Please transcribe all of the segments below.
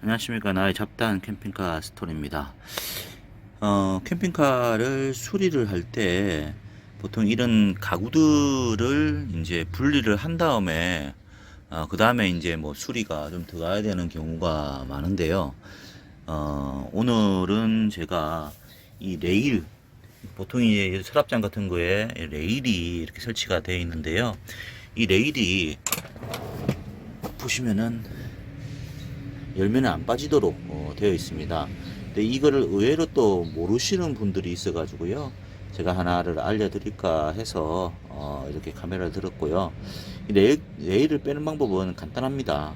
안녕하십니까. 나의 잡다한 캠핑카 스토리입니다. 어, 캠핑카를 수리를 할 때 보통 이런 가구들을 이제 분리를 한 다음에 어, 그 다음에 이제 뭐 수리가 좀 들어가야 되는 경우가 많은데요. 어, 오늘은 제가 이 레일 보통 이제 서랍장 같은 거에 레일이 이렇게 설치가 되어 있는데요. 이 레일이 보시면은 열면 안 빠지도록 어, 되어 있습니다. 근데 이거를 의외로 또 모르시는 분들이 있어가지고요. 제가 하나를 알려드릴까 해서 어, 이렇게 카메라를 들었고요. 이 레일, 레일을 빼는 방법은 간단합니다.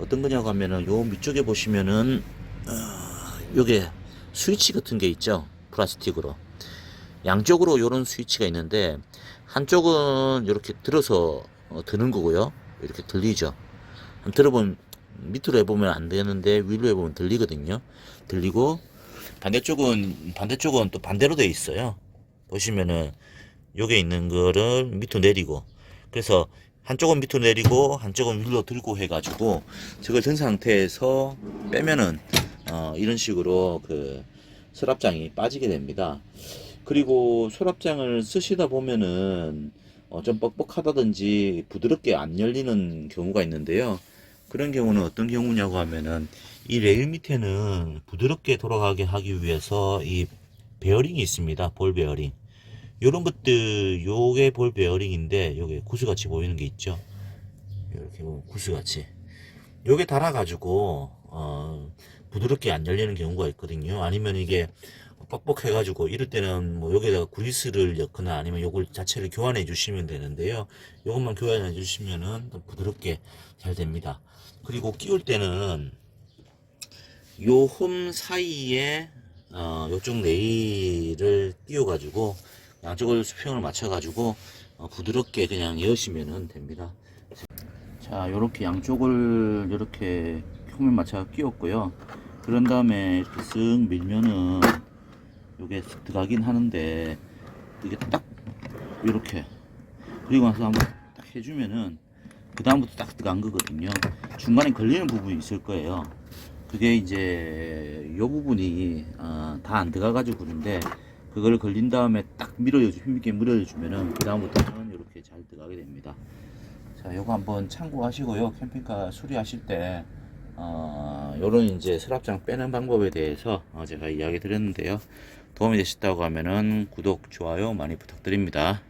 어떤 거냐고 하면은 요 밑쪽에 보시면은 어, 요게 스위치 같은 게 있죠. 플라스틱으로. 양쪽으로 요런 스위치가 있는데 한쪽은 이렇게 들어서 어, 드는 거고요. 이렇게 들리죠. 들어보면 밑으로 해보면 안 되는데 위로 해보면 들리거든요. 들리고 반대쪽은 반대쪽은 또 반대로 돼 있어요. 보시면은 요게 있는 거를 밑으로 내리고 그래서 한쪽은 밑으로 내리고 한쪽은 위로 들고 해가지고 저걸 든 상태에서 빼면은 어, 이런 식으로 그 서랍장이 빠지게 됩니다. 그리고 서랍장을 쓰시다 보면은 어, 좀 뻑뻑하다든지 부드럽게 안 열리는 경우가 있는데요. 그런 경우는 어떤 경우냐고 하면은 이 레일 밑에는 부드럽게 돌아가게 하기 위해서 이 베어링이 있습니다. 볼 베어링. 요런 것들 요게 볼 베어링인데 요게 구슬같이 보이는 게 있죠. 이렇게 구슬같이. 요게 달아 가지고 어 부드럽게 안 열리는 경우가 있거든요. 아니면 이게 뻑뻑해 가지고 이럴 때는 뭐 여기다가 그리스를 넣거나 아니면 요걸 자체를 교환해 주시면 되는데요. 요것만 교환해 주시면은 더 부드럽게 잘 됩니다. 그리고 끼울 때는 요 홈 사이에 어, 요쪽 레일을 끼워 가지고 양쪽을 수평을 맞춰 가지고 어, 부드럽게 그냥 여시면 됩니다. 자, 요렇게 양쪽을 이렇게 홈에 맞춰 끼웠고요. 그런 다음에 이렇게 쓱 밀면은 요게 쓱 들어가긴 하는데 이게 딱 요렇게 그리고 나서 한번 딱 해주면은 그 다음부터 딱 들어간 거거든요. 중간에 걸리는 부분이 있을 거예요. 그게 이제 요 부분이 어, 다안 들어가 가지고 그런데 그걸 걸린 다음에 딱 밀어줘 힘있게 밀어주면은 그 다음부터는 이렇게 잘 들어가게 됩니다. 자, 요거 한번 참고하시고요. 캠핑카 수리하실 때 어, 요런 이제 서랍장 빼는 방법에 대해서 어, 제가 이야기 드렸는데요. 도움이 되셨다고 하면은 구독, 좋아요 많이 부탁드립니다.